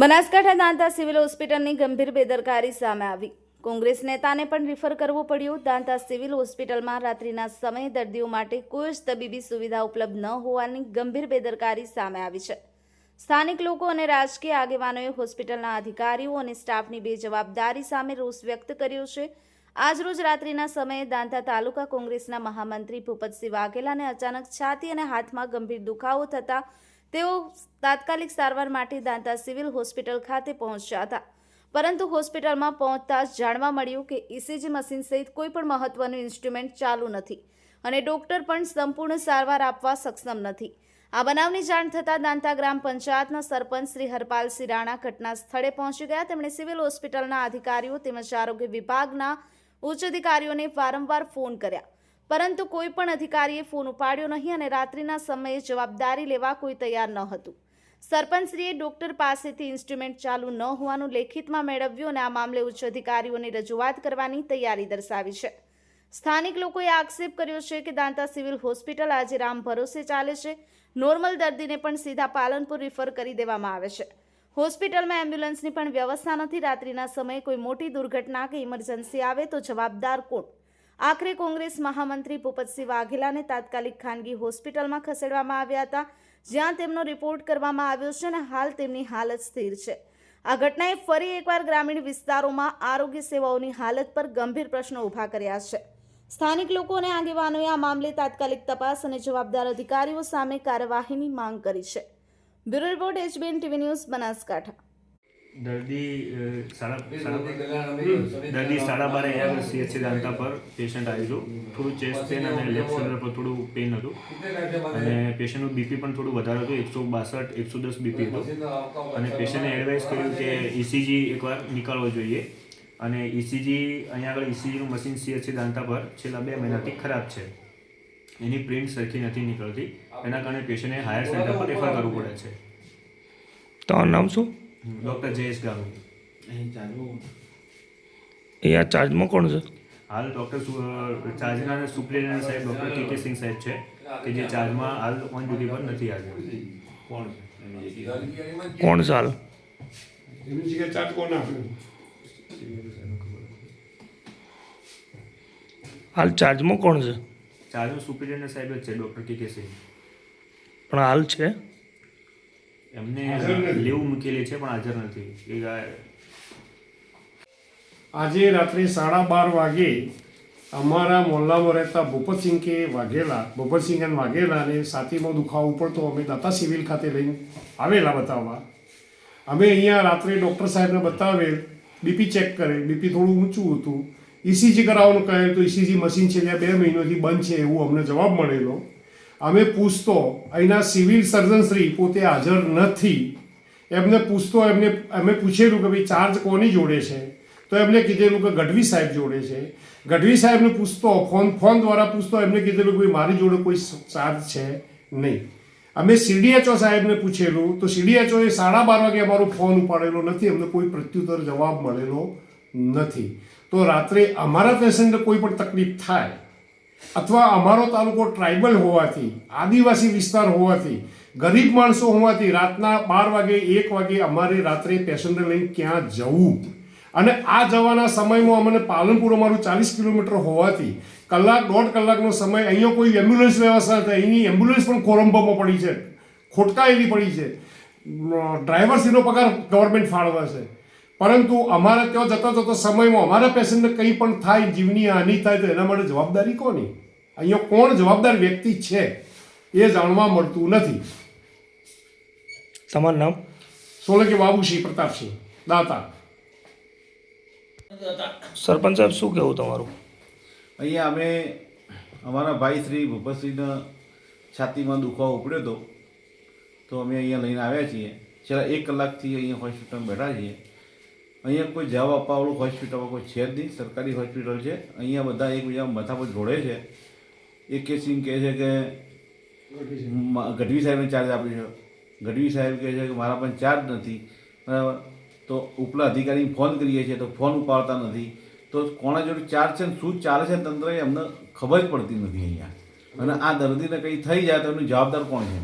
Banaskantha Danta civil હોસ્પિટલની ગંભીર બેદરકારી સામે આવી. કોંગ્રેસ નેતાને પણ રિફર કરવું પડ્યું. દાંતા સિવિલ હોસ્પિટલમાં રાત્રિના સમયે દર્દીઓ માટે કોઈ જ તબીબી સુવિધા ઉપલબ્ધ ન હોવાની ગંભીર બેદરકારી સામે આવી છે. સ્થાનિક લોકો અને રાજકીય આગેવાનોએ હોસ્પિટલના અધિકારીઓ અને સ્ટાફની બેજવાબદારી સામે રોષ વ્યક્ત કર્યો છે. આજરોજ રાત્રિના સમયે દાંતા તાલુકા કોંગ્રેસના મહામંત્રી ભૂપતસિંહ વાઘેલાને અચાનક છાતી અને હાથમાં ગંભીર દુખાવો થતા તેઓ તાત્કાલિક સારવાર માટે દાંતા સિવિલ હોસ્પિટલ ખાતે પહોંચ્યા હતા. પરંતુ હોસ્પિટલમાં પહોંચતા જ જાણવા મળ્યું કે ઇસીજી મશીન સહિત કોઈ પણ મહત્વનું ઇન્સ્ટ્રુમેન્ટ ચાલુ નથી અને ડોક્ટર પણ સંપૂર્ણ સારવાર આપવા સક્ષમ નથી. આ બનાવની જાણ થતાં દાંતા ગ્રામ પંચાયતના સરપંચ શ્રી હરપાલસિંહ રાણા ઘટના સ્થળે પહોંચી ગયા. તેમણે સિવિલ હોસ્પિટલના અધિકારીઓ તેમજ આરોગ્ય વિભાગના ઉચ્ચ અધિકારીઓને વારંવાર ફોન કર્યા. પરંતુ કોઈ પણ અધિકારીએ ફોન ઉપાડ્યો નહીં અને રાત્રિના સમયે જવાબદારી લેવા કોઈ તૈયાર ન હતું. સરપંચશ્રીએ ડોક્ટર પાસેથી ઇન્સ્ટ્રુમેન્ટ ચાલુ ન હોવાનું લેખિતમાં મેળવ્યું અને આ મામલે ઉચ્ચ અધિકારીઓને રજૂઆત કરવાની તૈયારી દર્શાવી છે. સ્થાનિક લોકોએ આક્ષેપ કર્યો છે કે દાંતા સિવિલ હોસ્પિટલ આજે રામ ભરોસે ચાલે છે. નોર્મલ દર્દીને પણ સીધા પાલનપુર રિફર કરી દેવામાં આવે છે. હોસ્પિટલમાં એમ્બ્યુલન્સની પણ વ્યવસ્થા નથી. રાત્રિના સમયે કોઈ મોટી દુર્ઘટના કે ઇમરજન્સી આવે તો જવાબદાર કોણ? આખરે કોંગ્રેસ મહામંત્રી ભૂપતસિંહ વાઘેલાને તાત્કાલિક ખાનગી હોસ્પિટલમાં ખસેડવામાં આવ્યા હતા, જ્યાં તેમનો રિપોર્ટ કરવામાં આવ્યો છે અને હાલ તેમની હાલત સ્થિર છે. આ ઘટનાએ ફરી એકવાર ગ્રામીણ વિસ્તારોમાં આરોગ્ય સેવાઓની હાલત પર ગંભીર પ્રશ્નો ઊભા કર્યા છે. સ્થાનિક લોકો અને આગેવાનોએ આ મામલે તાત્કાલિક તપાસ અને જવાબદાર અધિકારીઓ સામે કાર્યવાહીની માંગ કરી છે. Bureau report HBN TV news Banaskantha. દર્દી સાડા સાડા દર્દી સાડા બારે એમ સીએચસી દાંતા પર પેશન્ટ આવ્યું છું. થોડું ચેસ્ટ પેન અને લેફ્ટ શોલ્ડર પર થોડું પેન હતું. અને પેશન્ટનું બીપી પણ થોડું વધારે હતું એકસો બાસઠ એકસો દસ બીપી હતું. અને પેશન્ટે એડવાઇસ કર્યું કે ઇસીજી એકવાર નીકળવો જોઈએ. અને ઇસીજી અહીંયા આગળ ઇસીજીનું મશીન સીએચસી દાંતા પર છેલ્લા બે મહિનાથી ખરાબ છે. એની પ્રિન્ટ સરખી નથી નીકળતી. એના કારણે પેશન્ટને હાયર સેન્ટર પર રેફર કરવું પડે છે. તમારું નામ શું? ડૉક્ટર જયેશ ગામી અહીંયા ચાર્જમાં કોણ છે? હાલ ડૉક્ટર ચાર્જના અને સુપ્રિન્ટેન્ડન્ટ સાહેબ ડૉક્ટર કે કે સિંહ સાહેબ છે કે જે ચાર્જમાં હાલ ઓન ડ્યુટી પર નથી હાજર કોણ કોણ છે હાલ? એમની જગ્યાએ ચાર્જ કોણ આપ્યો હાલ ચાર્જમાં કોણ છે? ચાર્જમાં સુપ્રિન્ટેન્ડન્ટ સાહેબ જ છે ડૉક્ટર કે કે સિંહ. પણ હાલ છે? એમને લીવ મૂકેલી છે પણ હાજર નથી. એ આજે રાત્રે સાડા બાર વાગે અમારા મોહલ્લામાં રહેતા ભૂપતસિંહ કે વાઘેલા ભૂપતસિંહ અને વાઘેલાને સાથીમાં દુખાવો પડતો અમે દાતા સિવિલ ખાતે લઈને આવેલા બતાવવા. અમે અહીંયા રાત્રે ડૉક્ટર સાહેબને બતાવેલ બીપી ચેક કરે બીપી થોડું ઊંચું હતું. ઇસીજી કરાવવાનું કહે તો ઇસીજી મશીન છે ત્યાં બે મહિનોથી બંધ છે એવું અમને જવાબ મળેલો. અમે પૂછતો, અહીંના સિવિલ સર્જન શ્રી પોતે હાજર નથી. એમને પૂછતો, એમને, અમે પૂછેલું કે ભાઈ, ચાર્જ કોની જોડે છે? તો એમને કીધેલું કે ગઢવી સાહેબ જોડે છે. ગઢવી સાહેબને પૂછતો, ફોન ફોન દ્વારા પૂછતો, એમને કીધેલું કે મારી જોડે કોઈ ચાર્જ છે નહીં. અમે સીડીએચઓ સાહેબને પૂછેલું, તો સીડીએચઓએ સાડા બાર વાગે અમારો ફોન ઉપાડેલો નથી, અમને કોઈ પ્રત્યુત્તર જવાબ મળેલો નથી. તો રાત્રે અમારા પેશન્ટને કોઈ પણ તકલીફ થાય અથવા અમારો તાલુકો ટ્રાઇબલ હોવાથી, આદિવાસી વિસ્તાર હોવાથી, ગરીબ માણસો હોવાથી રાતના બાર વાગે, એક વાગે અમારે રાત્રે પેસેન્જર લઈને ક્યાં જવું? અને આ જવાના સમયમાં અમને પાલનપુર અમારું ચાલીસ કિલોમીટર હોવાથી કલાક, દોઢ કલાકનો સમય અહીંયા કોઈ એમ્બ્યુલન્સ વ્યવસ્થા નથી અહીંની એમ્બ્યુલન્સ પણ કોલંબોમાં પડી છે, ખોટકાયેલી પડી છે. ડ્રાઈવરસીનો પગાર ગવર્મેન્ટ ફાળવે છે. પરંતુ અમારે ત્યાં જતા જતા સમયમાં અમારા પેસેન્જર કંઈ પણ થાય જીવની હાનિ થાય તો એના માટે જવાબદારી કોની? અહીંયા કોણ જવાબદાર વ્યક્તિ છે એ જાણવા મળતું નથી. તમારું નામ? સોલંકી બાબુસિંહ પ્રતાપસિંહ દાતા. સરપંચ સાહેબ શું કહેવું તમારું? અહીંયા અમે અમારા ભાઈ શ્રી ભૂપતસિંહના છાતીમાં દુખાવો ઉપડ્યો હતો. તો અમે અહીંયા લઈને આવ્યા છીએ. છેલ્લા એક કલાકથી અહીંયા હોસ્પિટલમાં બેઠા છીએ. અહીંયા કોઈ જવા આપવાવાળું હોસ્પિટલમાં કોઈ છે જ નહીં, સરકારી હોસ્પિટલ છે. અહીંયા બધા એકબીજા માથા પર જોડે છે. એક કે સિંહ કહે છે કે ગઢવી સાહેબને ચાર્જ આપ્યો છે. ગઢવી સાહેબ કહે છે કે મારા પણ ચાર્જ નથી. બરાબર? તો ઉપલા અધિકારીને ફોન કરીએ છીએ તો ફોન ઉપાડતા નથી. તો કોણા જોડે ચાર્જ છે ને શું ચાલે છે તંત્ર એ અમને ખબર જ પડતી નથી અહીંયા. અને આ દર્દીને કંઈ થઈ જાય તો એનું જવાબદાર કોણ છે?